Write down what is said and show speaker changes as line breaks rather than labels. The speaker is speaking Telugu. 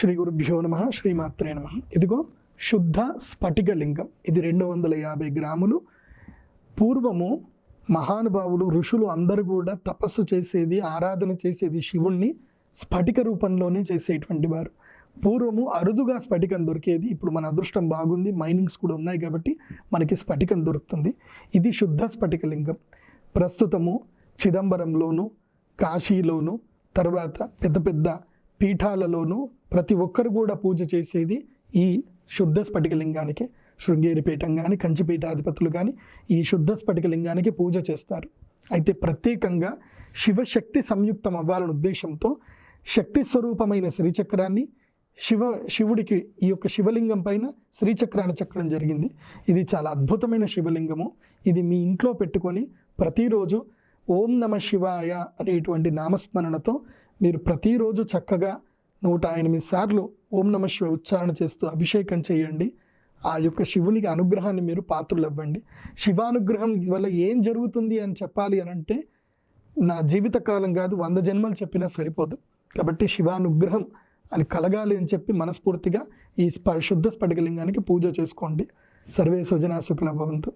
శ్రీ గురుభ్యో నమ శ్రీమాత్రే నమ. ఇదిగో శుద్ధ స్ఫటికలింగం. ఇది రెండు వందల యాభై గ్రాములు. పూర్వము మహానుభావులు ఋషులు అందరూ కూడా తపస్సు చేసేది ఆరాధన చేసేది శివుణ్ణి స్ఫటిక రూపంలోనే చేసేటువంటి వారు. పూర్వము అరుదుగా స్ఫటికం దొరికేది. ఇప్పుడు మన అదృష్టం బాగుంది. మైనింగ్స్ కూడా ఉన్నాయి కాబట్టి మనకి స్ఫటికం దొరుకుతుంది. ఇది శుద్ధ స్ఫటికలింగం. ప్రస్తుతము చిదంబరంలోను కాశీలోను తర్వాత పెద్ద పెద్ద పీఠాలలోనూ ప్రతి ఒక్కరు కూడా పూజ చేసేది ఈ శుద్ధ స్ఫటికలింగానికి శృంగేరి పీఠం కానీ కంచిపీఠాధిపతులు కానీ ఈ శుద్ధ స్ఫటికలింగానికి పూజ చేస్తారు. అయితే ప్రత్యేకంగా శివశక్తి సంయుక్తం అవ్వాలనే ఉద్దేశంతో శక్తి స్వరూపమైన శ్రీచక్రాన్ని శివ శివుడికి ఈ యొక్క శివలింగం పైన శ్రీచక్రాన్ని చెక్కడం జరిగింది. ఇది చాలా అద్భుతమైన శివలింగము. ఇది మీ ఇంట్లో పెట్టుకొని ప్రతిరోజు ఓం నమ శివాయ అనేటువంటి నామస్మరణతో మీరు ప్రతిరోజు చక్కగా నూట ఎనిమిది సార్లు ఓం నమ శివ ఉచ్చారణ చేస్తూ అభిషేకం చేయండి. ఆ యొక్క శివునికి అనుగ్రహాన్ని మీరు పాత్రలు ఇవ్వండి శివానుగ్రహం వల్ల ఏం జరుగుతుంది అని చెప్పాలి అని అంటే నా జీవితకాలం కాదు వంద జన్మలు చెప్పినా సరిపోదు. కాబట్టి శివానుగ్రహం అని కలగాలి అని చెప్పి మనస్ఫూర్తిగా ఈ స్ప శుద్ధ స్ఫటికలింగానికి పూజ చేసుకోండి. సర్వే సుజనా సుఖన భవంతు.